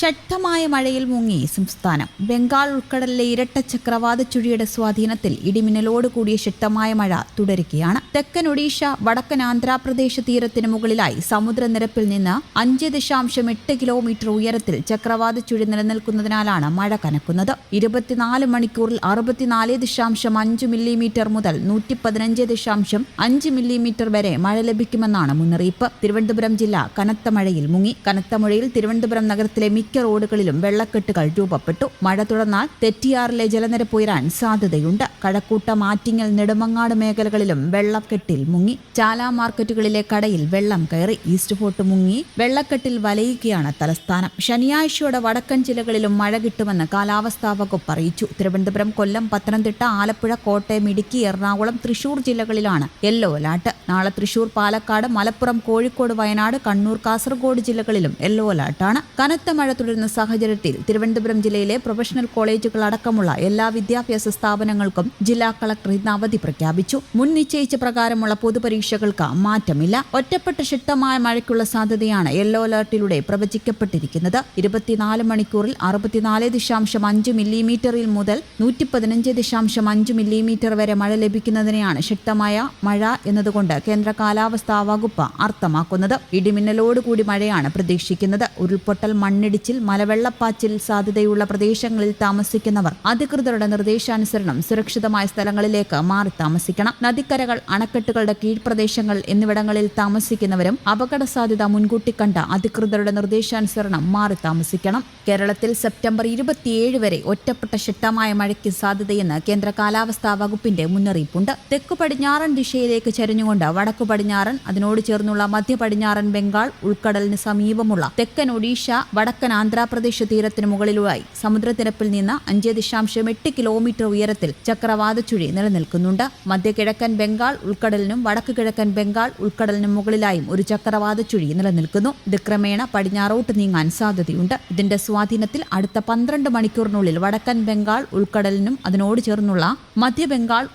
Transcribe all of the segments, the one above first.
ശക്തമായ മഴയിൽ മുങ്ങി സംസ്ഥാനം. ബംഗാൾ ഉൾക്കടലിലെ ഇരട്ട ചക്രവാത ചുഴിയുടെ സ്വാധീനത്തിൽ ഇടിമിന്നലോട് കൂടിയ ശക്തമായ മഴ തുടരുകയാണ്. തെക്കൻ ഒഡീഷ വടക്കൻ ആന്ധ്രാപ്രദേശ് തീരത്തിന് മുകളിലായി സമുദ്രനിരപ്പിൽ നിന്ന് അഞ്ച് ദശാംശം എട്ട് കിലോമീറ്റർ ഉയരത്തിൽ ചക്രവാത ചുഴി നിലനിൽക്കുന്നതിനാലാണ് മഴ കനക്കുന്നത്. ഇരുപത്തിനാല് മണിക്കൂറിൽ അറുപത്തിനാല് ദശാംശം അഞ്ച് മില്ലിമീറ്റർ മുതൽ നൂറ്റി പതിനഞ്ച് ദശാംശം അഞ്ച് മില്ലിമീറ്റർ വരെ മഴ ലഭിക്കുമെന്നാണ് മുന്നറിയിപ്പ്. തിരുവനന്തപുരം ജില്ല കനത്ത മഴയിൽ മുങ്ങി. കനത്ത മഴയിൽ തിരുവനന്തപുരം നഗരത്തിലെ റോഡുകളിലും വെള്ളക്കെട്ടുകൾ രൂപപ്പെട്ടു. മഴ തുടർന്നാൽ തെറ്റിയാറിലെ ജലനിരപ്പ് ഉയരാൻ സാധ്യതയുണ്ട്. കഴക്കൂട്ട മാറ്റിങ്ങൽ നെടുമങ്ങാട് മേഖലകളിലും വെള്ളക്കെട്ടിൽ മുങ്ങി. ചാലാ മാർക്കറ്റുകളിലെ കടയിൽ വെള്ളം കയറി. ഈസ്റ്റ് ഫോർട്ട് മുങ്ങി. വെള്ളക്കെട്ടിൽ വലയുകയാണ് തലസ്ഥാനം. ശനിയാഴ്ചയോടെ വടക്കൻ ജില്ലകളിലും മഴ കിട്ടുമെന്ന് കാലാവസ്ഥാ വകുപ്പ് അറിയിച്ചു. തിരുവനന്തപുരം കൊല്ലം പത്തനംതിട്ട ആലപ്പുഴ കോട്ടയം ഇടുക്കി എറണാകുളം തൃശൂർ ജില്ലകളിലാണ് യെല്ലോ അലർട്ട്. നാളെ തൃശൂർ പാലക്കാട് മലപ്പുറം കോഴിക്കോട് വയനാട് കണ്ണൂർ കാസർഗോഡ് ജില്ലകളിലും യെല്ലോ അലർട്ടാണ്. കനത്ത മഴ തുടരുന്ന സാഹചര്യത്തിൽ തിരുവനന്തപുരം ജില്ലയിലെ പ്രൊഫഷണൽ കോളേജുകൾ അടക്കമുള്ള എല്ലാ വിദ്യാഭ്യാസ സ്ഥാപനങ്ങൾക്കും ജില്ലാ കളക്ടർ ഇന്ന് അവധി പ്രഖ്യാപിച്ചു. മുൻ നിശ്ചയിച്ച പ്രകാരമുള്ള പൊതുപരീക്ഷകൾക്ക് മാറ്റമില്ല. ഒറ്റപ്പെട്ട ശക്തമായ മഴയ്ക്കുള്ള സാധ്യതയാണ് യെല്ലോ അലർട്ടിലൂടെ പ്രവചിക്കപ്പെട്ടിരിക്കുന്നത്. ഇരുപത്തിനാല് മണിക്കൂറിൽ അറുപത്തിനാല് ദശാംശം അഞ്ച് മില്ലിമീറ്ററിൽ മുതൽ നൂറ്റി പതിനഞ്ച് ദശാംശം അഞ്ച് മില്ലിമീറ്റർ വരെ മഴ ലഭിക്കുന്നതിനെയാണ് ശക്തമായ മഴ എന്നതുകൊണ്ട് കേന്ദ്ര കാലാവസ്ഥാ വകുപ്പ് അർത്ഥമാക്കുന്നത്. ഇടിമിന്നലോടുകൂടി മഴയാണ് പ്രതീക്ഷിക്കുന്നത്. ഉരുൾപൊട്ടൽ മണ്ണിടിച്ചിൽ മലവെള്ളപ്പാച്ചിൽ സാധ്യതയുള്ള പ്രദേശങ്ങളിൽ താമസിക്കുന്നവർ അധികൃതരുടെ നിർദ്ദേശാനുസരണം സുരക്ഷിതമായ സ്ഥലങ്ങളിലേക്ക് മാറി താമസിക്കണം. നദിക്കരകൾ അണക്കെട്ടുകളുടെ കീഴ്പ്രദേശങ്ങൾ എന്നിവിടങ്ങളിൽ താമസിക്കുന്നവരും അപകട സാധ്യത മുൻകൂട്ടി കണ്ട അധികൃതരുടെ നിർദ്ദേശാനുസരണം മാറി താമസിക്കണം. കേരളത്തിൽ സെപ്റ്റംബർ ഇരുപത്തിയേഴ് വരെ ഒറ്റപ്പെട്ട ശക്തമായ മഴയ്ക്ക് സാധ്യതയെന്ന് കേന്ദ്ര കാലാവസ്ഥാ വകുപ്പിന്റെ മുന്നറിയിപ്പുണ്ട്. തെക്കു പടിഞ്ഞാറൻ ദിശയിലേക്ക് ചരിഞ്ഞുകൊണ്ട് വടക്കു പടിഞ്ഞാറൻ അതിനോട് ചേർന്നുള്ള മധ്യ പടിഞ്ഞാറൻ ബംഗാൾ ഉൾക്കടലിന് സമീപമുള്ള തെക്കൻ ഒഡീഷ വടക്കൻ ആന്ധ്രാപ്രദേശ് തീരത്തിന് മുകളിലുമായി സമുദ്രനിരപ്പിൽ നിന്ന് അഞ്ച് ദശാംശം എട്ട് കിലോമീറ്റർ ഉയരത്തിൽ ചക്രവാത ചുഴി നിലനിൽക്കുന്നുണ്ട്. മധ്യകിഴക്കൻ ബംഗാൾ ഉൾക്കടലിനും വടക്ക് കിഴക്കൻ ബംഗാൾ ഉൾക്കടലിനും മുകളിലായും ഒരു ചക്രവാത ചുഴി നിലനിൽക്കുന്നു. ഇത് ക്രമേണ പടിഞ്ഞാറോട്ട് നീങ്ങാൻ സാധ്യതയുണ്ട്. ഇതിന്റെ സ്വാധീനത്തിൽ അടുത്ത പന്ത്രണ്ട് മണിക്കൂറിനുള്ളിൽ വടക്കൻ ബംഗാൾ ഉൾക്കടലിനും അതിനോട് ചേർന്നുള്ള മധ്യ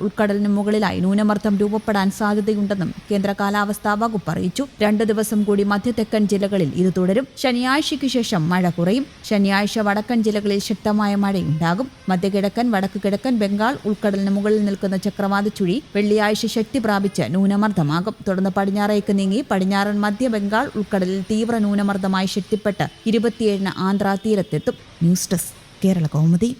ഉൾക്കടലിന് മുകളിലായി ന്യൂനമർദ്ദം രൂപപ്പെടാൻ സാധ്യതയുണ്ടെന്നും കേന്ദ്ര കാലാവസ്ഥാ വകുപ്പ് അറിയിച്ചു. രണ്ടു ദിവസം കൂടി മധ്യ തെക്കൻ ജില്ലകളിൽ ഇത് തുടരും. ശനിയാഴ്ചയ്ക്ക് ശേഷം മഴ കുറയും. ശനിയാഴ്ച വടക്കൻ ജില്ലകളിൽ ശക്തമായ മഴയുണ്ടാകും. മധ്യകിഴക്കൻ വടക്ക് കിഴക്കൻ ബംഗാൾ ഉൾക്കടലിന് മുകളിൽ നിൽക്കുന്ന ചക്രവാത ചുഴി വെള്ളിയാഴ്ച ശക്തി പ്രാപിച്ച് ന്യൂനമർദ്ദമാകും. തുടർന്ന് പടിഞ്ഞാറേക്ക് നീങ്ങി പടിഞ്ഞാറൻ മധ്യ ബംഗാൾ ഉൾക്കടലിൽ തീവ്ര ന്യൂനമർദ്ദമായി ശക്തിപ്പെട്ട് ഇരുപത്തിയേഴിന് Andhra തീരത്തെത്തും. News desk Kerala Kaumudi.